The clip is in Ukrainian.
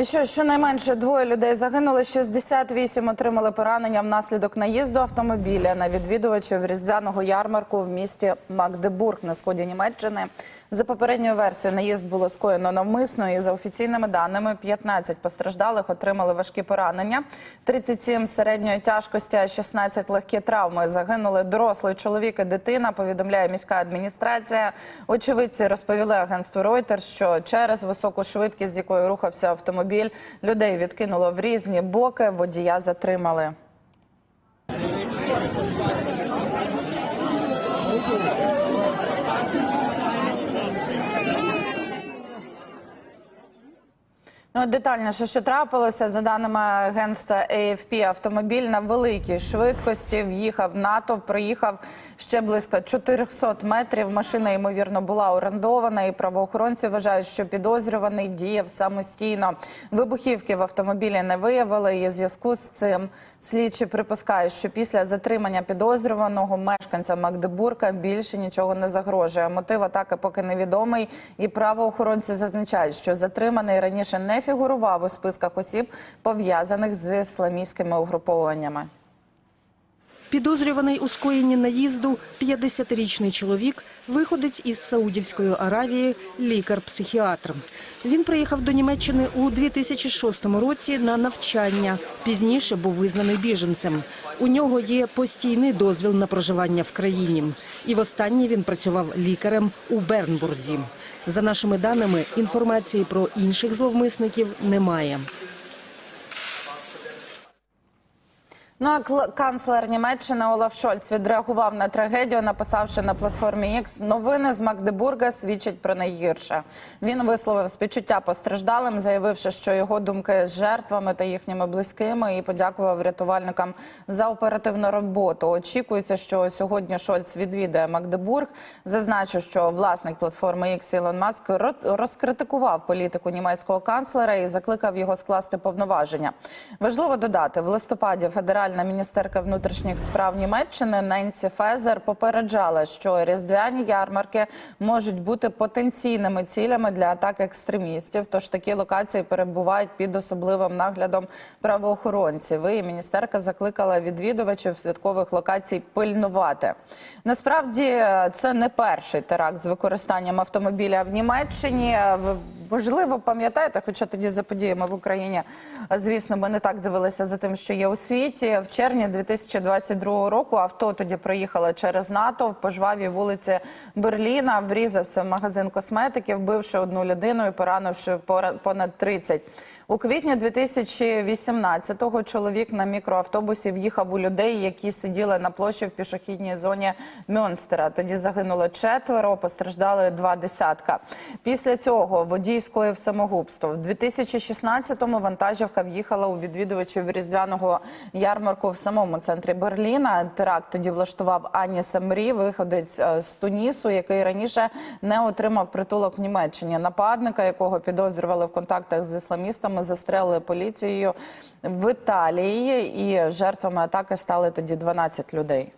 І що щонайменше двоє людей загинули, 68 отримали поранення внаслідок наїзду автомобіля на відвідувачів різдвяного ярмарку в місті Магдебург на сході Німеччини. За попередньою версією, наїзд було скоєно навмисно, і за офіційними даними 15 постраждалих отримали важкі поранення, 37 середньої тяжкості, а 16 легкі травми. Загинули дорослий чоловік і дитина. Повідомляє міська адміністрація. Очевидці розповіли агентству Reuters, що через високу швидкість, з якою рухався автомобіль, людей відкинуло в різні боки. Водія затримали. Ну, детальніше, що трапилося, за даними агентства AFP, автомобіль на великій швидкості в'їхав в натовп, проїхав ще близько 400 метрів. Машина, ймовірно, була орендована, і правоохоронці вважають, що підозрюваний діяв самостійно. Вибухівки в автомобілі не виявили. І в зв'язку з цим слідчі припускають, що після затримання підозрюваного мешканця Магдебурга більше нічого не загрожує. Мотив атаки поки невідомий, і правоохоронці зазначають, що затриманий раніше не фігурував у списках осіб, пов'язаних з ісламістськими угрупованнями. Підозрюваний у скоєнні наїзду 50-річний чоловік, виходець із Саудівської Аравії, лікар-психіатр. Він приїхав до Німеччини у 2006 році на навчання. Пізніше був визнаний біженцем. У нього є постійний дозвіл на проживання в країні. І востаннє він працював лікарем у Бернбурзі. За нашими даними, інформації про інших зловмисників немає. Ну а канцлер Німеччини Олаф Шольц відреагував на трагедію, написавши на платформі X новини з Магдебурга свідчать про найгірше. Він висловив співчуття постраждалим, заявивши, що його думки з жертвами та їхніми близькими, і подякував рятувальникам за оперативну роботу. Очікується, що сьогодні Шольц відвідає Магдебург. Зазначу, що власник платформи X Ілон Маск розкритикував політику німецького канцлера і закликав його скласти повноваження. Важливо додати, в листопаді федеральна міністерка внутрішніх справ Німеччини Ненсі Фезер попереджала, що різдвяні ярмарки можуть бути потенційними цілями для атак екстремістів. Тож такі локації перебувають під особливим наглядом правоохоронців. І міністерка закликала відвідувачів святкових локацій пильнувати. Насправді е, це не перший теракт з використанням автомобіля в Німеччині. Можливо пам'ятаєте, хоча тоді за подіями в Україні, звісно, ми не так дивилися за тим, що є у світі. В червні 2022 року авто тоді проїхало через НАТО по жвавій вулиці Берліна, врізався в магазин косметики, вбивши одну людину і поранивши пора- понад 30. У квітні 2018-го чоловік на мікроавтобусі в'їхав у людей, які сиділи на площі в пішохідній зоні Мюнстера. Тоді загинуло четверо, постраждали два десятка. Після цього водій скоїв самогубство. В 2016-му вантажівка в'їхала у відвідувачів різдвяного ярмарку в самому центрі Берліна. Теракт тоді влаштував Ані Самрі, виходець е, з Тунісу, який раніше не отримав притулок в Німеччині. Нападника, якого підозрювали в контактах з ісламістами, застрелили поліцією в Італії. І жертвами атаки стали тоді 12 людей.